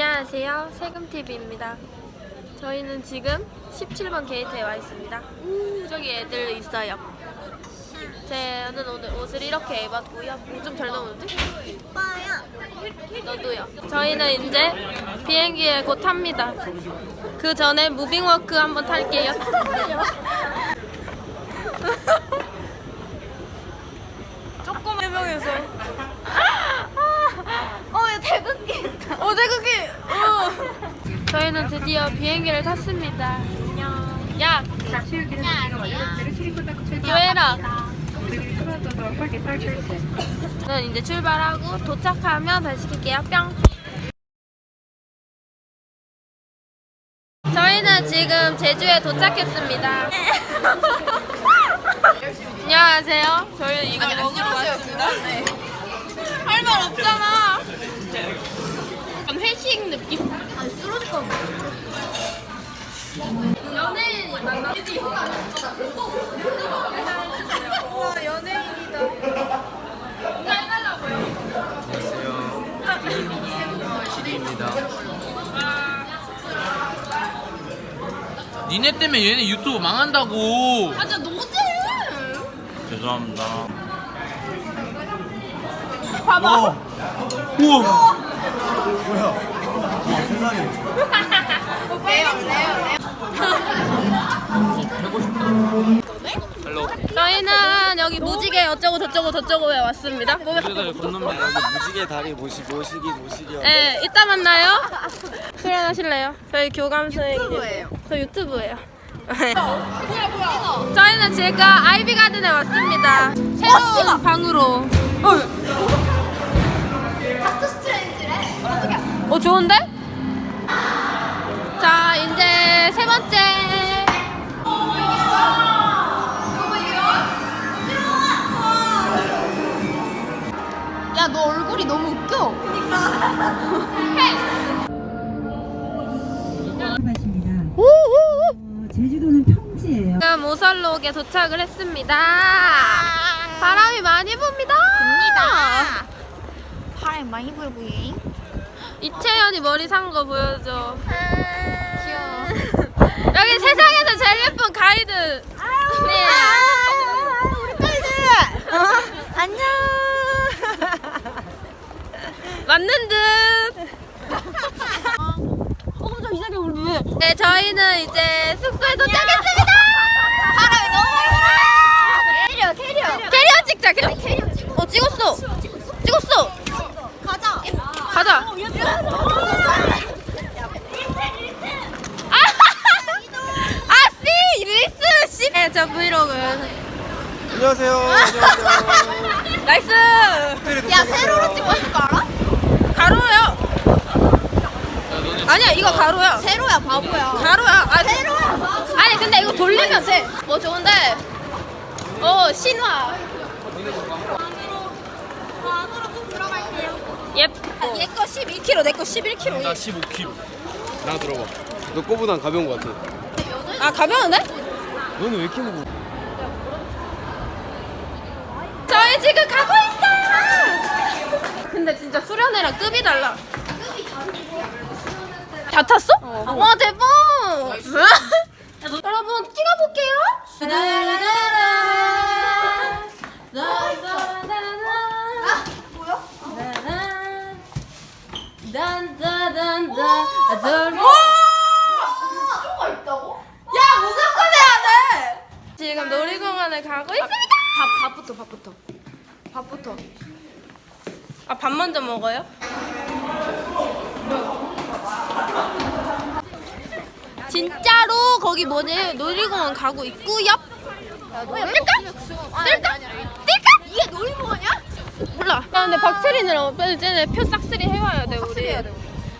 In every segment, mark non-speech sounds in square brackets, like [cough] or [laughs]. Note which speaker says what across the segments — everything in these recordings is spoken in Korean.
Speaker 1: 안녕하세요. 세금TV입니다. 저희는 지금 17번 게이트에 와 있습니다. 우, 저기 애들 있어요. 저는 오늘 옷을 이렇게 입었고요. 좀잘 나오는데? 너도요. 저희는 이제 비행기에 곧 탑니다. 그 전에 무빙워크 한번 탈게요. [laughs] [laughs] 조금 해명해서.
Speaker 2: 어, 야, 태극기 있다.
Speaker 1: 어, 태극기! 어. 저희는 드디어 비행기를 탔습니다. 안녕. 야, 조혜라. 저는 이제 출발하고 도착하면 다시 시킬게요. 뿅. 저희는 지금 제주에 도착했습니다. [laughs] 안녕하세요. 저희는 이걸 먹으러 왔습니다. 할 말 없잖아. 회식 느낌?
Speaker 2: 아니, 쓰러질 거
Speaker 1: 연예인 만나.
Speaker 2: 와, 연예인이다.
Speaker 1: 해달라고요.
Speaker 3: 안녕하세요. 시리입니다. 니네 때문에 얘네 유튜브 망한다고.
Speaker 1: 아, 진짜 노잼!
Speaker 3: 죄송합니다.
Speaker 1: 봐봐.
Speaker 3: 우와. 헬로. [laughs]
Speaker 1: 저희는 여기 무지개 어쩌고 저쩌고 저쩌고에 왔습니다. 뭐,
Speaker 3: 우리가 건너면 여기
Speaker 4: 무지개 다리 모시 모시기 모시기
Speaker 1: 네, 이따 만나요. 출연하실래요? 저희 교감소에
Speaker 2: 유튜브예요.
Speaker 1: 저 유튜브예요. [laughs] 저희는 지금 아이비 가든에 왔습니다. 새로운 방으로.
Speaker 2: 닥터 스트레인지래. 어
Speaker 1: 좋은데?
Speaker 2: 야, 너 얼굴이 너무 웃겨.
Speaker 5: 말씀입니다. 어, 제주도는 평지예요.
Speaker 1: 지금 오설록에 도착을 했습니다. 바람이 많이 붑니다.
Speaker 2: 봅니다. 바람 많이 불고 잉.
Speaker 1: 이채연이 머리 산 거 보여줘.
Speaker 2: 귀여워.
Speaker 1: 여기 세상에서 제일 예쁜 가이드. 네.
Speaker 2: 우리 딸들. 안녕.
Speaker 1: 맞는 듯. 어, 깜짝 이상하게 울리네. 네, 저희는 이제 숙소에 도착했습니다.
Speaker 2: 바람이 너무 많이 불어. 캐리어, 캐리어.
Speaker 1: 캐리어 찍자. 캐리어.
Speaker 2: 캐리어 찍어.
Speaker 1: 어, 찍었어. 찍었어.
Speaker 2: 가자.
Speaker 1: 가자. 아, 아, 씨, 릴스, 씨. 네, 저 브이로그.
Speaker 4: 안녕하세요 안녕하세요
Speaker 1: 나이스.
Speaker 2: 야, 세로로 찍어줄 거 알아?
Speaker 1: 가로요. 아니야, 이거 가로야.
Speaker 2: 세로야, 바보야.
Speaker 1: 가로야. 아,
Speaker 2: 세로야.
Speaker 1: 아니, 근데 이거 돌리면 돼. 어, 좋은데. 어, 신화. 예뻐. 얘거 12kg, 내 거 11kg.
Speaker 3: 나 15kg. 나 들어봐.
Speaker 4: 너 거보단 가벼운 거 같아
Speaker 1: 아, 가벼운데?
Speaker 4: 너는 왜 이렇게 무거워
Speaker 1: 저희 지금 가고 있어요. 근데 진짜 수련회랑 급이 달라. 다 탔어? 와 대박! 여러분 찍어볼게요.
Speaker 2: 아, 뭐야? 뭐가 있다고?
Speaker 1: 야 무조건 해야 돼. 지금 놀이공원을 가고 있습니다.
Speaker 2: 밥, 밥부터, 밥부터. 밥부터.
Speaker 1: 아 밥 먼저 먹어요? 진짜로 거기 뭐지 놀이공원 가고 있고요. 뜰까? 뜰까? 뜰까?
Speaker 2: 이게 놀이공원이야?
Speaker 1: 몰라. 야 근데 박채린이랑 쟤네 표 싹쓸이 해와야 돼 우리.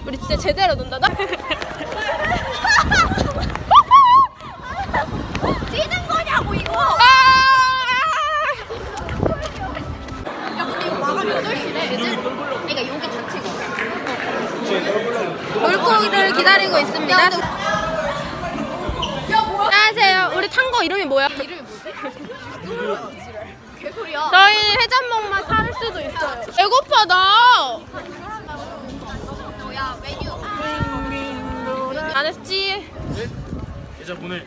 Speaker 1: 우리 진짜 제대로 논다. 나. [laughs]
Speaker 2: 뛰는 거냐고, 이거!
Speaker 1: 아!
Speaker 2: 야, 근데 이거 마감 8시래. 애들. 그러니까 여기 자체가.
Speaker 1: 물고기를 기다리고 있습니다.
Speaker 2: 야, 뭐야?
Speaker 1: 우리 탄 거 이름이 뭐야?
Speaker 2: 이름이 뭐지? 개소리야.
Speaker 1: 저희 해산목만 살 수도 있어요. 배고파 나.
Speaker 2: 야, 메뉴.
Speaker 1: 안 했지?
Speaker 3: 이제 보내.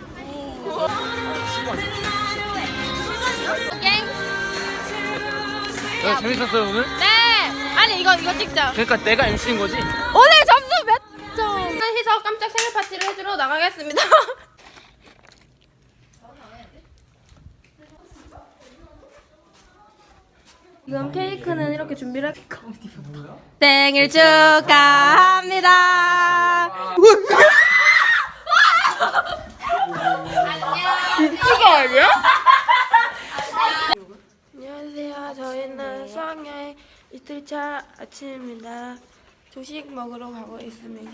Speaker 1: 땡.
Speaker 3: 야, 재밌었어요 오늘?
Speaker 1: 네. 아니 이거 이거 찍자.
Speaker 3: 그러니까 내가 MC인 거지?
Speaker 1: 오늘 점수 몇 점? 희서 깜짝 생일 파티를 해주러 나가겠습니다. [laughs] 지금 케이크는 이렇게 준비를 했고 생일 축하합니다. 미치가 아니야? 안녕하세요. 저희는 수학여행 이틀차 아침입니다. 조식 먹으러 가고 있습니다.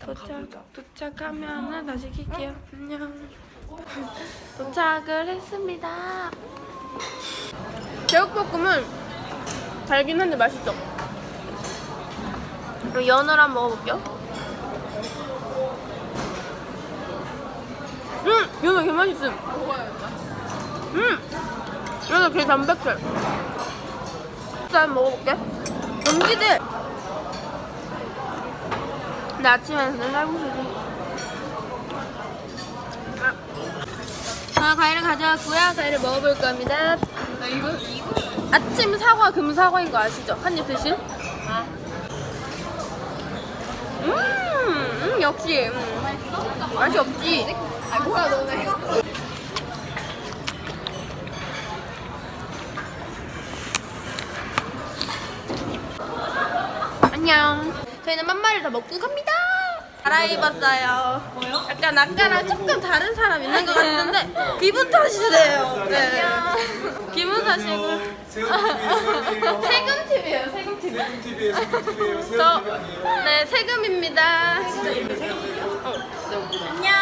Speaker 1: 도착 도착하면은 다시 킬게요. 안녕. [laughs] 도착을 했습니다. 제육볶음은 달긴 한데 맛있죠? 그럼 연을 한번 먹어볼게요. 음, 연어 개 맛있음. 음, 연어 개 담백해. 일단 먹어볼게. 음식들. 근데 아침에 는 쌀국수지. 자, 과일을 가져왔고요. 과일을 먹어볼 겁니다. 이거, 이거? 아침 사과, 금사과인 거 아시죠? 한 입 드실? 음, 음, 역시. 음. 맛이 없지? 아, 뭐야, 너네. 안녕. 저희는 만마를 다 먹고 갑니다. 갈아입었어요. 뭐요? 약간 아까랑 조금 다른 사람 있는 것 같은데 [laughs] 기분 탓이래요. 네. 기분 탓이고. 세금 TV예요. 세금 TV. 세금 TV예요. 세금 TV예요. 저, 네 세금입니다. 어. 안녕.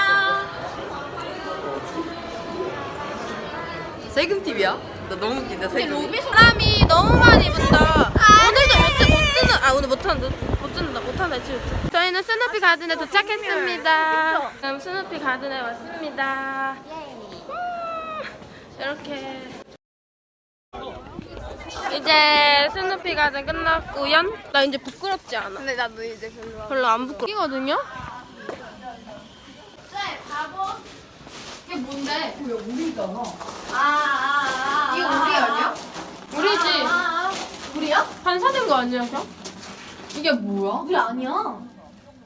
Speaker 2: 세금 TV야? 나 너무 웃긴다 세금.
Speaker 1: 로비 사람이 너무 많이 붙다. 오늘도 못, 못 듣는, 아 오늘 못하는 못 듣는다, 못 한다 했지. 저희는 스누피 가든에 도착했습니다. 지금 스누피 가든에 왔습니다. 음, 이렇게 이제 스누피 가든 끝났고요. 나 이제 부끄럽지 않아.
Speaker 2: 근데 나도 이제 별로.
Speaker 1: 별로 안 부끄럽거든요.
Speaker 2: 이게 뭔데? 이거 우리잖아. 아, 아, 아. 이거 우리 아니야?
Speaker 1: 우리지.
Speaker 2: 우리야?
Speaker 1: 반사된 거 아니야, 형?
Speaker 2: 이게 뭐야? 우리 아니야.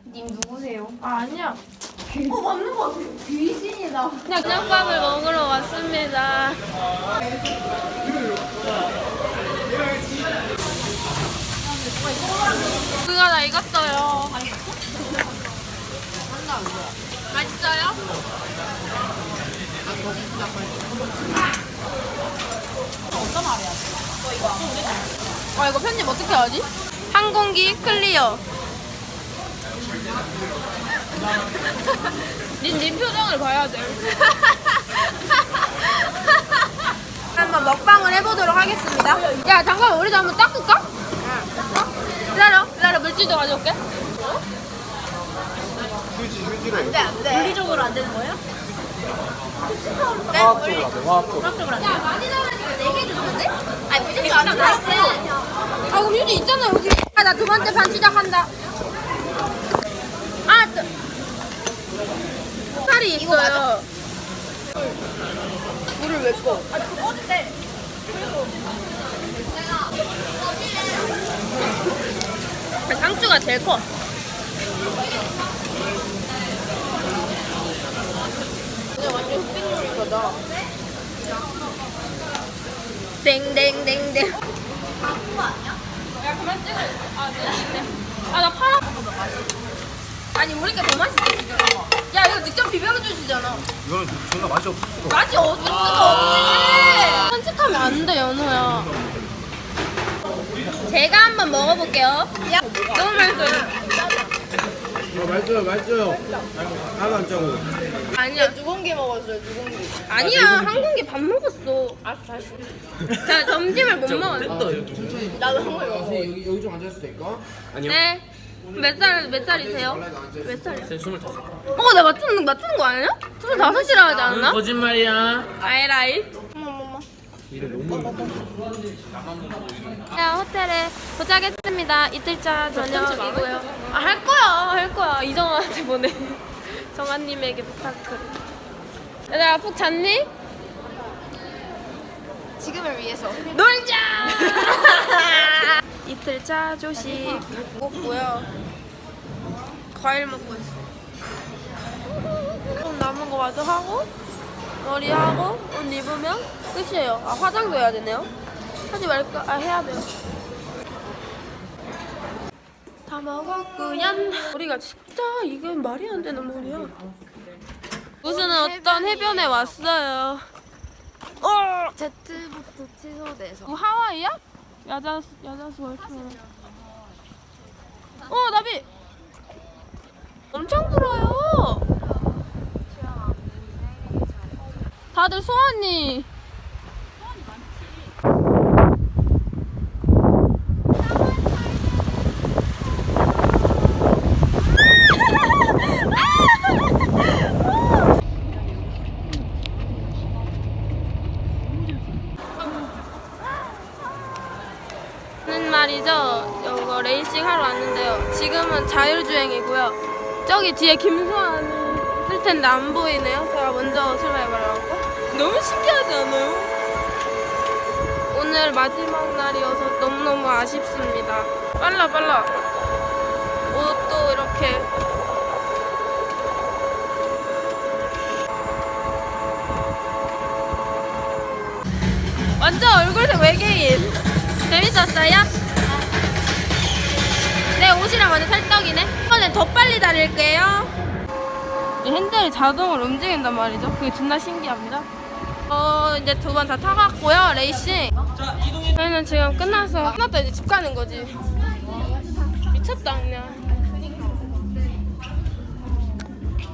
Speaker 2: 님 누구세요?
Speaker 1: 아 아니야.
Speaker 2: 어 맞는 거 같아. 귀신이다.
Speaker 1: 그냥 저녁밥을 먹으러 왔습니다. 그가 다 익었어요. 맛있어요? 아 이거 편집 어떻게 하지? 항공기 클리어. [laughs] 닌, 닌 표정을 봐야 돼. [laughs] 한번 먹방을 해보도록 하겠습니다. 야, 잠깐만, 우리도 한번 닦을까? 응. 기다려, 기다려, 물질도 가져올게.
Speaker 4: 휴지 휴지로
Speaker 2: 안돼 안돼. 물리적으로 안 되는 거예요?
Speaker 4: 화학적으로 화학적으로
Speaker 2: 야 많이 나오니까 네개 줬는데? 아니 물리적 안 돼.
Speaker 1: 아, 그럼 휴지 있잖아, 여기. 아, 나 두 번째 판 시작한다. 아, 또. 살이 있어요.
Speaker 2: 물을 왜 꺼? 아 그거 어 때?
Speaker 1: 상추가 제일 커.
Speaker 2: 완전 흑백 요리 거다.
Speaker 1: 땡땡땡땡. 야 그만 찍어. 아 네. 네. 아나 파라. 아니 우리가 더 맛있게 지금. 야 이거 직접 비벼 주시잖아.
Speaker 3: 이거는 존나 맛이 없어.
Speaker 1: 맛이 없을 수가 없지. 편식하면 안 돼 연우야. 제가 한번 먹어볼게요. 야 너무 맛있어요.
Speaker 4: 아 맛있어요 맛있어요 하나 안 짜고
Speaker 1: 아니야.
Speaker 2: 두 공기 먹었어요 두 공기.
Speaker 1: 아니야 한 공기 밥 먹었어. 알았어 알았어. 자 점심을 못 먹었어.
Speaker 2: 나도 한 공기 먹었어.
Speaker 4: 여기 여기 좀 앉았을 때까
Speaker 1: 네. 몇 살, 몇 살이세요? 몇 살이요?
Speaker 3: 제 스물다섯.
Speaker 1: 어, 나 맞추는, 맞추는 거 아니야? 스물다섯이라 하지 않나?
Speaker 3: 거짓말이야.
Speaker 1: 아이라이. 자, 호텔에 도착했습니다. 이틀차 저녁이고요. 아, 할 거야, 할 거야. 이정아한테 뭐 때문에 정한님에게 부탁을. 얘들아 푹 잤니?
Speaker 2: 지금을 위해서.
Speaker 1: 놀자! [laughs] 이틀차 조식 먹고요. 과일 먹고 있어. 좀 남은 거 마저 하고 머리 하고 옷 입으면 끝이에요. 아 화장도 해야 되네요. 하지 말까? 아 해야 돼요. 다 먹었구요. 우리가 진짜 이게 말이 안 되는 말이야. 우수는 어떤 해변에 왔어요. 어!
Speaker 2: 제트부터 취소돼서.
Speaker 1: 뭐 하와이야? 야자 야자수 월평. 어 나비. 엄청 불어요. 다들 소원이. 는 말이죠. 이거 레이싱 하러 지금은 자율주행이고요. 저기 뒤에 김수환이 있을 텐데 안 보이네요. 제가 먼저 출발해보려고. 너무 신기하지 않아요? 오늘 마지막 날이어서 너무너무 아쉽습니다. 빨라 빨라. 옷도 이렇게 완전 얼굴색 외계인. 재밌었어요? 내 옷이랑 완전 찰떡이네. 이번엔 더 빨리 달릴게요. 이 핸들이 자동으로 움직인단 말이죠. 그게 존나 신기합니다. 어 이제 두 번 다 타갔고요 레이싱. 저희는 지금 끝나서 끝났다 이제 집 가는 거지. 미쳤다 그냥.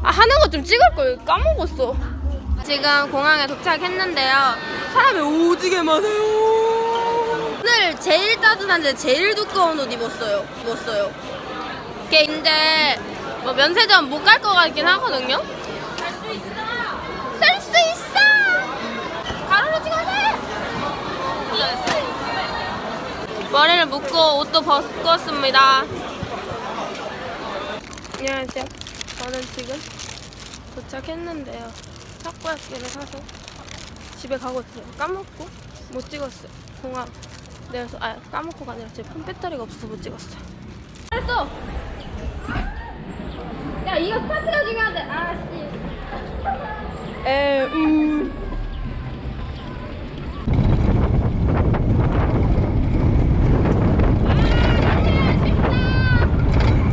Speaker 1: 아 하는 거 좀 찍을 걸 까먹었어. 지금 공항에 도착했는데요. 사람이 오지게 많아요. 오늘 제일 따뜻한 데 제일 두꺼운 옷 입었어요. 입었어요. 이게 이제 뭐 면세점 못 갈 것 같긴 하거든요. 살수 있어. 살 수 있어. 가로로 찍어야 돼. 머리를 묶고 옷도 벗었습니다. 안녕하세요. 저는 지금 도착했는데요. 타코야끼를 사서 집에 가고 있어요. 까먹고 못 찍었어요. 공항 내려서 아 까먹고가 아니라 제 폰 배터리가 없어서 못 찍었어요. 했어. 야 이거 스타트가 중요한데 아씨. 에 우.